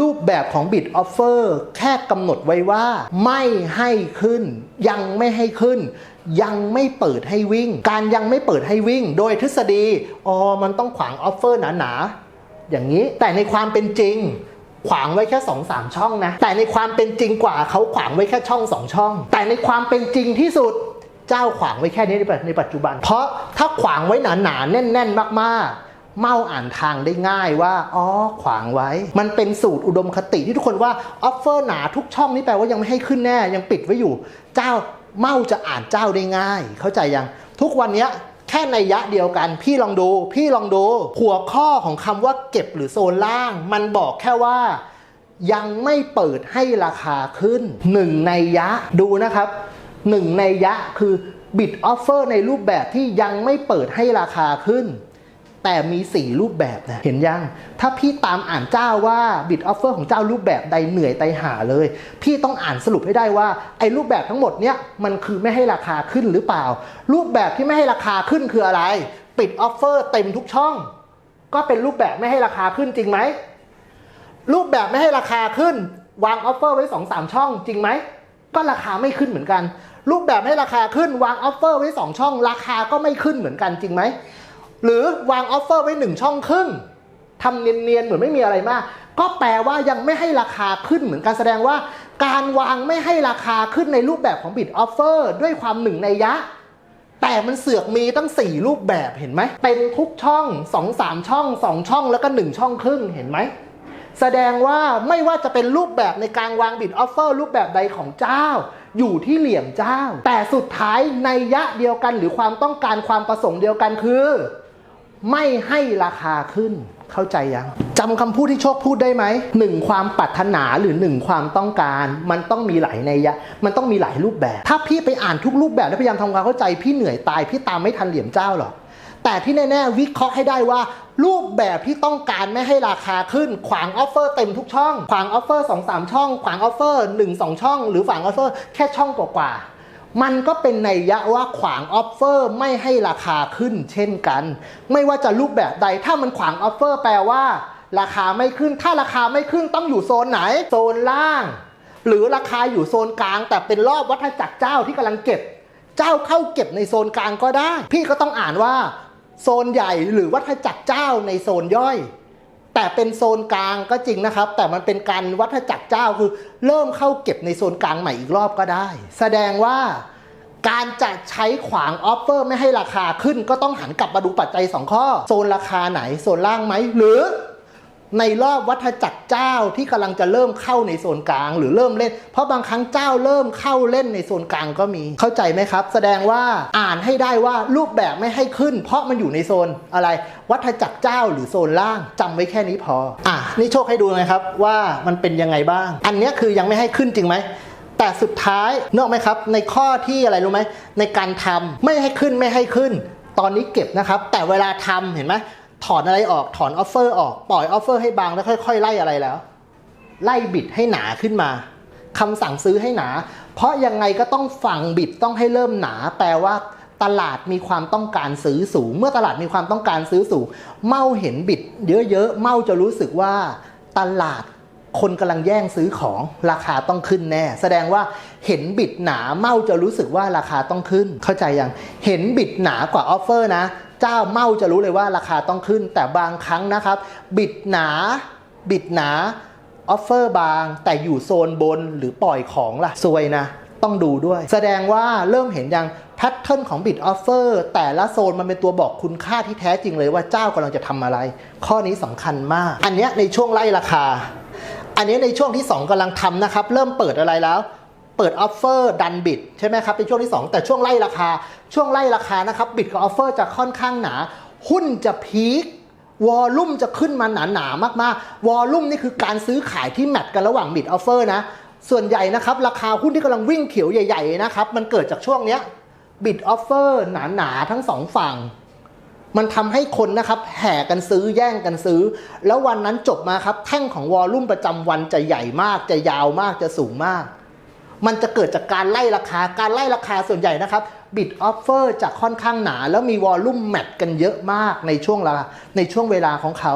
รูปแบบของ Bid Offer แค่กำหนดไว้ว่า ไม่ให้ขึ้น ยังไม่ให้ขึ้น ยังไม่เปิดให้วิ่ง การยังไม่เปิดให้วิ่ง โดยทฤษฎีอ๋อมันต้องขวางออฟเฟอร์หนาๆอย่างนี้แต่ในความเป็นจริง ขวางไว้แค่2อสามช่องนะ แต่ในความเป็นจริงกว่าเขาขวางไว้แค่ช่องสองช่อง แต่ในความเป็นจริงที่สุด เจ้าขวางไว้แค่นี้ในปัจในปัจจุบัน เพราะถ้าขวางไว้หนาๆแน่น ๆ มากๆ เมาอ่านทางได้ง่ายว่าอ๋อขวางไว้ มันเป็นสูตรอุดมคติที่ทุกคนว่าออฟเฟอร์หนาทุกช่องนี่แปลว่ายังไม่ให้ขึ้นแน่ยังปิดไว้อยู่ เจ้าเมาจะอ่านเจ้าได้ง่าย เข้าใจยัง ทุกวันนี้แค่ในยยะเดียวกัน พี่ลองดู พี่ลองดู หัวข้อของคำว่าเก็บหรือโซนล่าง มันบอกแค่ว่า ยังไม่เปิดให้ราคาขึ้นหนึ่งในยะดูนะครับหนึ่งในยะคือบิดออฟเฟอร์ในรูปแบบที่ยังไม่เปิดให้ราคาขึ้น แต่มี 4 รูปแบบนะ เห็นยัง ถ้าพี่ตามอ่านเจ้าว่าบิดออฟเฟอร์ของเจ้ารูปแบบใดเหนื่อยไตหาเลย พี่ต้องอ่านสรุปให้ได้ว่าไอ้รูปแบบทั้งหมดเนี้ยมันคือไม่ให้ราคาขึ้นหรือเปล่า รูปแบบที่ไม่ให้ราคาขึ้นคืออะไร ปิดออฟเฟอร์เต็มทุกช่อง ก็เป็นรูปแบบไม่ให้ราคาขึ้นจริงไหม รูปแบบไม่ให้ราคาขึ้น วางออฟเฟอร์ไว้2อสามช่องจริงไหม ก็ราคาไม่ขึ้นเหมือนกัน รูปแบบให้ราคาขึ้นวางออฟเฟอร์ไว้2ช่อง ราคาก็ไม่ขึ้นเหมือนกันจริงไหม หรือวางออฟเฟอร์ไว้1ช่องครึ่งทำเนียนๆเหมือนไม่มีอะไรมาก ก็แปลว่ายังไม่ให้ราคาขึ้นเหมือนกันแสดงว่า การวางไม่ให้ราคาขึ้นในรูปแบบของบิดออฟเฟอร์ด้วยความหนึ่งในยะ แต่มันเสือกมีตั้ง 4 รูปแบบเห็นไหมเป็นทุกช่อง 2 3 ช่อง 2 ช่องแล้วก็ 1 ช่องครึ่งเห็นไหมแสดงว่าไม่ว่าจะเป็นรูปแบบในการวางบิดออฟเฟอร์รูปแบบใดของเจ้า อยู่ที่เหลี่ยมเจ้า แต่สุดท้ายในยะเดียวกันหรือความต้องการความประสงค์เดียวกันคือ ไม่ให้ราคาขึ้นเข้าใจยังจำคำพูดที่โชคพูดได้ไหมหนึ่งความปรารถนาหรือหนึ่งความต้องการ มันต้องมีหลายในยะ มันต้องมีหลายรูปแบบ ถ้าพี่ไปอ่านทุกรูปแบบแล้วพยายามทำความเข้าใจพี่เหนื่อยตายพี่ตามไม่ทันเหลี่ยมเจ้าหรอกแต่ที่แน่ ๆ วิเคราะห์ให้ได้ว่า รูปแบบที่ต้องการไม่ให้ราคาขึ้น ขวางออฟเฟอร์เต็มทุกช่อง ขวางออฟเฟอร์2 3ช่อง ขวางออฟเฟอร์1 2ช่อง หรือขวางออฟเฟอร์แค่ช่องกว่าๆ มันก็เป็นในยะว่าขวางออฟเฟอร์ไม่ให้ราคาขึ้นเช่นกัน ไม่ว่าจะรูปแบบใดถ้ามันขวางออฟเฟอร์แปลว่า ราคาไม่ขึ้นถ้าราคาไม่ขึ้นต้องอยู่โซนไหน โซนล่าง หรือราคาอยู่โซนกลาง แต่เป็นรอบวัฏจักรเจ้าที่กำลังเก็บ เจ้าเข้าเก็บในโซนกลางก็ได้ พี่ก็ต้องอ่านว่า โซนใหญ่หรือวัฏจักรเจ้าในโซนย่อย แต่เป็นโซนกลางก็จริงนะครับ แต่มันเป็นการวัฏจักรเจ้าคือ เริ่มเข้าเก็บในโซนกลางใหม่อีกรอบก็ได้ แสดงว่าการจะใช้ขวางออฟเฟอร์ไม่ให้ราคาขึ้น ก็ต้องหันกลับมาดูปัจจัย 2 ข้อ โซนราคาไหน โซนล่างไหมหรือ ในรอบวัฏจักรเจ้าที่กำลังจะเริ่มเข้าในโซนกลาง หรือเริ่มเล่น เพราะบางครั้งเจ้าเริ่มเข้าเล่นในโซนกลางก็มีเข้าใจไหมครับ แสดงว่าอ่านให้ได้ว่ารูปแบบไม่ให้ขึ้น เพราะมันอยู่ในโซนอะไร วัฏจักรเจ้าหรือโซนล่างจำไว้แค่นี้พออะนี่โชคให้ดูนะครับว่ามันเป็นยังไงบ้าง อันนี้คือยังไม่ให้ขึ้นจริงไหมแต่สุดท้ายนออกไหมครับ ในข้อที่อะไรรู้ไหมในการทำไม่ให้ขึ้นไม่ให้ขึ้น ตอนนี้เก็บนะครับ แต่เวลาทำเห็นไหม ถอนอะไรออกถอนออฟเฟอร์ออกปล่อยออฟเฟอร์ให้บางแล้วค่อย ๆ ไล่อะไรแล้ว ไล่บิดให้หนาขึ้นมาคำสั่งซื้อให้หนา เพราะยังไงก็ต้องฝั่งบิดต้องให้เริ่มหนา แปลว่าตลาดมีความต้องการซื้อสูง เมื่อตลาดมีความต้องการซื้อสูง เมาเห็นบิด เยอะๆเมาจะรู้สึกว่า ตลาดคนกำลังแย่งซื้อของราคาต้องขึ้นแน่ แสดงว่าเห็นบิดหนาเมาจะรู้สึกว่าราคาต้องขึ้น เข้าใจยังเห็นบิดหนากว่าออฟเฟอร์นะ เจ้าเมาจะรู้เลยว่าราคาต้องขึ้น แต่บางครั้งนะครับ บิดหนา บิดหนาออฟเฟอร์บาง แต่อยู่โซนบนหรือปล่อยของล่ะซวยนะต้องดูด้วย แสดงว่าเริ่มเห็นยังแพทเทิร์นของบิดออฟเฟอร์แต่ละโซนมันเป็นตัวบอกคุณค่าที่แท้จริงเลยว่าเจ้ากำลังจะทำอะไร ข้อนี้สำคัญมาก อันนี้ในช่วงไล่ราคา อันนี้ในช่วงที่ 2กำลังทำนะครับ เริ่มเปิดอะไรแล้ว เปิดออฟเฟอร์ดันบิดใช่ไหมครับเป็นช่วงที่ 2 แต่ช่วงไล่ราคา ช่วงไล่ราคานะครับบิดกับออฟเฟอร์จะค่อนข้างหนา หุ้นจะพีควอลลุ่มจะขึ้นมาหนาหนามากๆ วอลลุ่มนี่คือการซื้อขายที่แมทกันระหว่างบิดออฟเฟอร์นะ ส่วนใหญ่นะครับ ราคาหุ้นที่กำลังวิ่งเขียวใหญ่ๆนะครับ มันเกิดจากช่วงเนี้ยบิดออฟเฟอร์หนาๆทั้งสองฝั่ง มันทำให้คนนะครับแห่กันซื้อแย่งกันซื้อ แล้ววันนั้นจบมาครับ แท่งของวอลลุ่มประจำวันจะใหญ่มากจะยาวมากจะสูงมาก มันจะเกิดจากการไล่ราคา การไล่ราคาส่วนใหญ่นะครับบิดออฟเฟอร์จะค่อนข้างหนา แล้วมีวอลลุ่มแมทกันเยอะมากในช่วงละในช่วงเวลาของเขา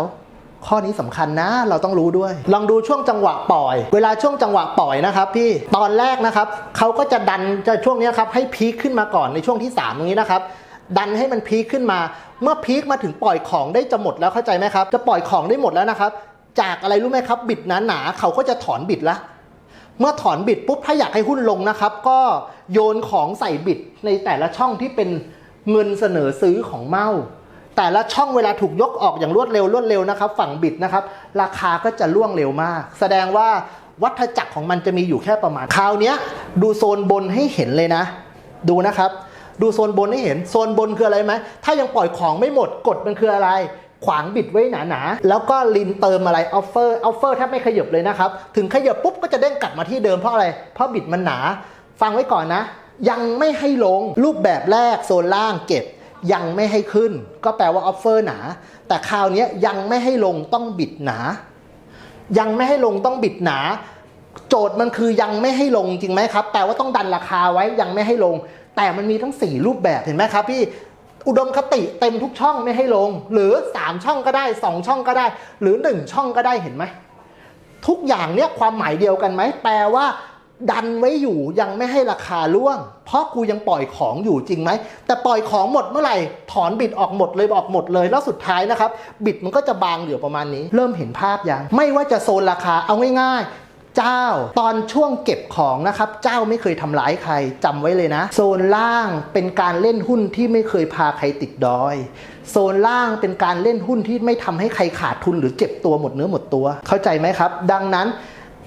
ข้อนี้สำคัญนะ เราต้องรู้ด้วย ลองดูช่วงจังหวะปล่อย เวลาช่วงจังหวะปล่อยนะครับพี่ตอนแรกนะครับเขาก็จะดันจะช่วงนี้ครับให้พีคขึ้นมาก่อนในช่วงที่3ตรงนี้นะครับดันให้มันพีคขึ้นมา เมื่อพีคมาถึงปล่อยของได้จะหมดแล้วเข้าใจไหมครับ จะปล่อยของได้หมดแล้วนะครับ จากอะไรรู้ไหมครับ บิดหนาๆเขาก็จะถอนบิดละ เมื่อถอนบิดปุ๊บถ้าอยากให้หุ้นลงนะครับ ก็โยนของใส่บิดในแต่ละช่องที่เป็นเงินเสนอซื้อของเมาแต่ละช่องเวลาถูกยกออกอย่างรวดเร็วรวดเร็วนะครับ ฝั่งบิดนะครับ ราคาก็จะล่วงเร็วมาก แสดงว่าวัฏจักรของมันจะมีอยู่แค่ประมาณคราวนี้ดูโซนบนให้เห็นเลยนะ ดูนะครับ ดูโซนบนให้เห็นโซนบนคืออะไรไหมถ้ายังปล่อยของไม่หมดกฎมันคืออะไร ขวางบิดไว้หนาๆ แล้วก็ลินเติมอะไรออฟเฟอร์ออฟเฟอร์แทบไม่ขยับเลยนะครับ ถึงขยับปุ๊บก็จะเด้งกลับมาที่เดิมเพราะอะไร เพราะบิดมันหนา ฟังไว้ก่อนนะ ยังไม่ให้ลงรูปแบบแรกโซนล่างเก็บ ยังไม่ให้ขึ้น ก็แปลว่าออฟเฟอร์หนา แต่คราวนี้ยังไม่ให้ลงต้องบิดหนา ยังไม่ให้ลงต้องบิดหนา โจทย์มันคือยังไม่ให้ลงจริงไหมครับแต่ว่าต้องดันราคาไว้ยังไม่ให้ลง แต่มันมีทั้ง 4 รูปแบบเห็นไหมครับพี่ อุดมคติเต็มทุกช่องไม่ให้ลง หรือ 3 ช่องก็ได้ 2 ช่องก็ได้ หรือ 1 ช่องก็ได้เห็นไหม ทุกอย่างเนี่ยความหมายเดียวกันไหม แปลว่า ดันไว้อยู่ยังไม่ให้ราคาล่วง เพราะกูยังปล่อยของอยู่จริงไหม แต่ปล่อยของหมดเมื่อไหร่ถอนบิดออกหมดเลยออกหมดเลยแล้วสุดท้ายนะครับ บิดมันก็จะบางเหลือประมาณนี้ เริ่มเห็นภาพยังไม่ว่าจะโซนราคาเอาง่ายๆ เจ้า ตอนช่วงเก็บของนะครับ เจ้าไม่เคยทำร้ายใครจำไว้เลยนะ โซนล่างเป็นการเล่นหุ้นที่ไม่เคยพาใครติดดอย โซนล่างเป็นการเล่นหุ้นที่ไม่ทำให้ใครขาดทุนหรือเจ็บตัวหมดเนื้อหมดตัว เข้าใจไหมครับ ดังนั้น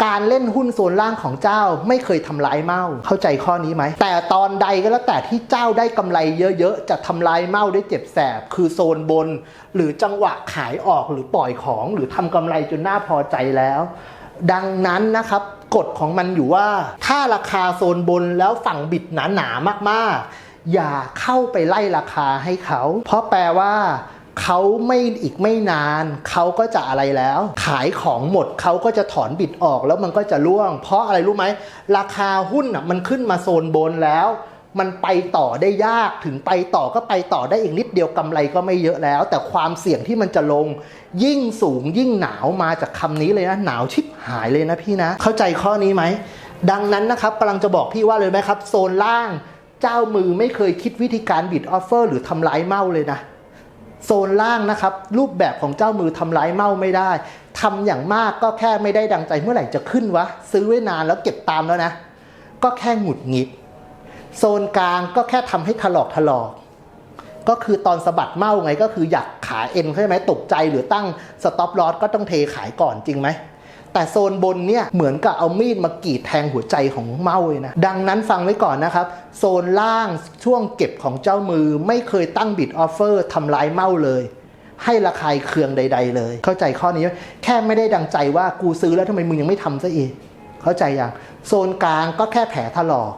การเล่นหุ้นโซนล่างของเจ้าไม่เคยทำร้ายเมาเข้าใจข้อนี้ไหม แต่ตอนใดก็แล้วแต่ที่เจ้าได้กำไรเยอะๆ จะทำร้ายเมาได้เจ็บแสบ คือโซนบน หรือจังหวะขายออกหรือปล่อยของ หรือทำกำไรจนน่าพอใจแล้ว ดังนั้นนะครับกฎของมันอยู่ว่า ถ้าราคาโซนบนแล้วฝั่งบิดหนาๆมากๆ อย่าเข้าไปไล่ราคาให้เขา เพราะแปลว่าเขาไม่อีกไม่นาน เขาก็จะอะไรแล้ว ขายของหมดเขาก็จะถอนบิดออกแล้วมันก็จะร่วง เพราะอะไรรู้ไหมราคาหุ้นอะมันขึ้นมาโซนบนแล้ว มันไปต่อได้ยากถึงไปต่อก็ไปต่อได้อีกนิดเดียวกำไรก็ไม่เยอะแล้ว แต่ความเสี่ยงที่มันจะลงยิ่งสูงยิ่งหนาวมาจากคำนี้เลยนะหนาวชิบหายเลยนะพี่นะ เข้าใจข้อนี้ไหม ดังนั้นนะครับกำลังจะบอกพี่ว่าเลยไหมครับ โซนล่างเจ้ามือไม่เคยคิดวิธีการบิดออฟเฟอร์หรือทำร้ายเมาเลยนะโซนล่างนะครับ รูปแบบของเจ้ามือทำร้ายเมาไม่ได้ทำอย่างมากก็แค่ไม่ได้ดังใจเมื่อไหร่จะขึ้นวะ ซื้อไว้นานแล้วเก็บตามแล้วนะ ก็แค่หงุดหงิด โซนกลางก็แค่ทำให้ถลอกถลอกก็คือตอนสะบัดเมาไงก็คืออยากขาเอ็นใช่ไหมตกใจหรือตั้งสต็อปลอสก็ต้องเทขายก่อนจริงไหมแต่โซนบนเนี่ยเหมือนกับเอามีดมากรีดแทงหัวใจของเมาเลยนะดังนั้นฟังไว้ก่อนนะครับ โซนล่างช่วงเก็บของเจ้ามือไม่เคยตั้งบิดออฟเฟอร์ทำร้ายเมาเลย ให้ราคายเคืองใด ๆ เลย เข้าใจข้อนี้ไหมแค่ไม่ได้ดังใจว่ากูซื้อแล้วทำไมมึงยังไม่ทำซะอีกเข้าใจยังโซนกลางก็แค่แผลถลอก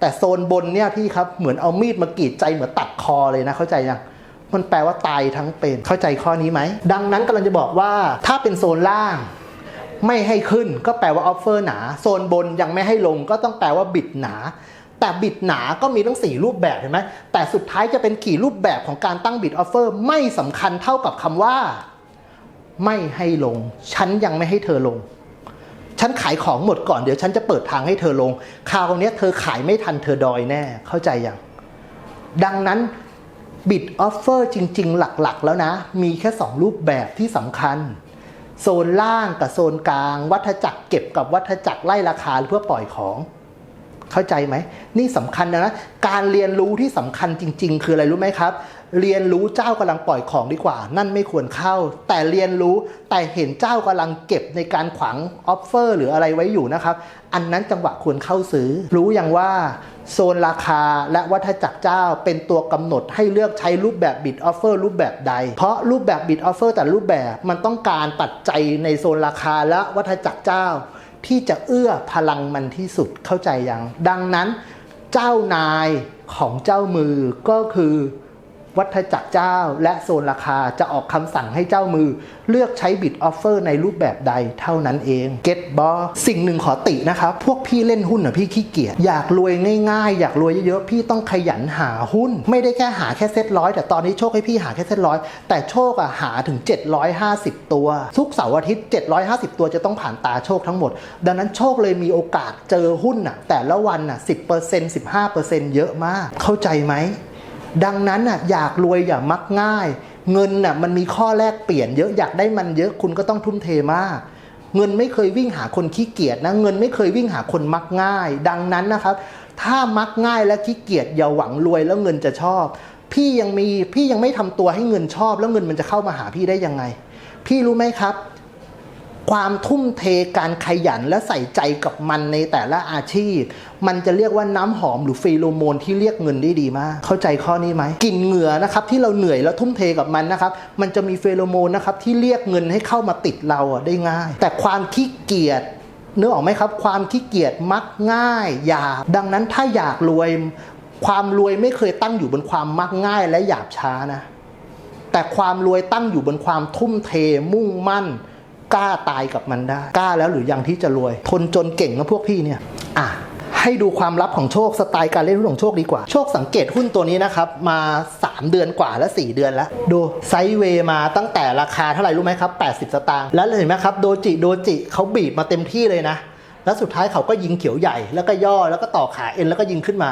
แต่โซนบนเนี่ยพี่ครับเหมือนเอามีดมากรีดใจเหมือนตัดคอเลยนะเข้าใจยังมันแปลว่าตายทั้งเป็นเข้าใจข้อนี้ไหม ดังนั้นกำลังจะบอกว่าถ้าเป็นโซนล่าง ไม่ให้ขึ้นก็แปลว่าออฟเฟอร์หนา โซนบนยังไม่ให้ลงก็ต้องแปลว่าบิดหนา แต่บิดหนาก็มีทั้ง 4 รูปแบบเห็นไหมแต่สุดท้ายจะเป็นกี่รูปแบบของการตั้งบิดออฟเฟอร์ไม่สำคัญเท่ากับคำว่า ไม่ให้ลง ฉันยังไม่ให้เธอลง ฉันขายของหมดก่อนเดี๋ยวฉันจะเปิดทางให้เธอลง คราวนี้เธอขายไม่ทันเธอดอยแน่เข้าใจยังดังนั้นบิดออฟเฟอร์จริง ๆ หลักๆ แล้วนะ มีแค่ 2 รูปแบบที่สำคัญ โซนล่างกับโซนกลาง วัฏจักรเก็บกับวัฏจักรไล่ราคาเพื่อปล่อยของ เข้าใจไหม นี่สำคัญนะ การเรียนรู้ที่สำคัญจริง ๆ คืออะไรรู้ไหมครับ เรียนรู้เจ้ากำลังปล่อยของดีกว่า นั่นไม่ควรเข้า แต่เรียนรู้แต่เห็นเจ้ากำลังเก็บในการขวางออฟเฟอร์หรืออะไรไว้อยู่นะครับ อันนั้นจังหวะควรเข้าซื้อ รู้อย่างว่าโซนราคาและวัฏจักรเจ้าเป็นตัวกำหนดให้เลือกใช้รูปแบบบิดออฟเฟอร์รูปแบบใด เพราะรูปแบบบิดออฟเฟอร์แต่รูปแบบมันต้องการปัจจัยในโซนราคาและวัฏจักรเจ้า ที่จะเอื้อพลังมันที่สุดเข้าใจยัง ดังนั้น เจ้านายของเจ้ามือก็คือ วัฏจักรเจ้าและโซนราคาจะออกคำสั่งให้เจ้ามือ เลือกใช้บิดออฟเฟอร์ในรูปแบบใดเท่านั้นเองเก็ตบอสิ่งหนึ่งขอตินะครับ พวกพี่เล่นหุ้นอะพี่ขี้เกียจอยากรวยง่ายๆ อยากรวยเยอะๆ พี่ต้องขยันหาหุ้น ไม่ได้แค่หาแค่เซ็ตร้อยแต่ตอนนี้โชคให้พี่หาแค่เซ็ตร้อยแต่โชคอะหาถึง 750 ตัว ทุกเสาร์อาทิตย์ 750 ตัวจะต้องผ่านตาโชคทั้งหมด ดังนั้นโชคเลยมีโอกาสเจอหุ้นอะแต่ละวันอะ10% 15%เยอะมาก เข้าใจไหม ดังนั้นน่ะอยากรวยอย่ามักง่าย เงินน่ะมันมีข้อแลกเปลี่ยนเยอะอยากได้มันเยอะคุณก็ต้องทุ่มเทมาก เงินไม่เคยวิ่งหาคนขี้เกียจนะ เงินไม่เคยวิ่งหาคนมักง่าย ดังนั้นนะครับ ถ้ามักง่ายและขี้เกียจอย่าหวังรวยแล้วเงินจะชอบ พี่ยังมีพี่ยังไม่ทำตัวให้เงินชอบ แล้วเงินมันจะเข้ามาหาพี่ได้ยังไง พี่รู้ไหมครับ ความทุ่มเทการขยันและใส่ใจกับมันในแต่ละอาชีพ มันจะเรียกว่าน้ำหอมหรือฟีโรโมนที่เรียกเงินได้ดีมาก เข้าใจข้อนี้ไหมกลิ่นเหงื่อนะครับที่เราเหนื่อยแล้วทุ่มเทกับมันนะครับ มันจะมีฟีโรโมนนะครับที่เรียกเงินให้เข้ามาติดเราได้ง่าย แต่ความขี้เกียจนึกออกไหมครับ ความขี้เกียจมักง่ายยาบดังนั้นถ้าอยากรวย ความรวยไม่เคยตั้งอยู่บนความมักง่ายและหยาบช้านะ แต่ความรวยตั้งอยู่บนความทุ่มเทมุ่งมั่น กล้าตายกับมันได้ กล้าแล้วหรือยังที่จะรวย ทนจนเก่งนะพวกพี่เนี่ย อะ ให้ดูความลับของโชคสไตล์การเล่นหุ้นของโชคดีกว่า โชคสังเกตหุ้นตัวนี้นะครับ มา 3 เดือนกว่าและ 4 เดือนแล้ว ดูไซด์เวย์มาตั้งแต่ราคาเท่าไหร่รู้ไหมครับ 80 สตางค์แล้วเห็นไหมครับโดจิโดจิเขาบีบมาเต็มที่เลยนะแล้วสุดท้ายเขาก็ยิงเขียวใหญ่แล้วก็ย่อแล้วก็ต่อขาเอ็นแล้วก็ยิงขึ้นมา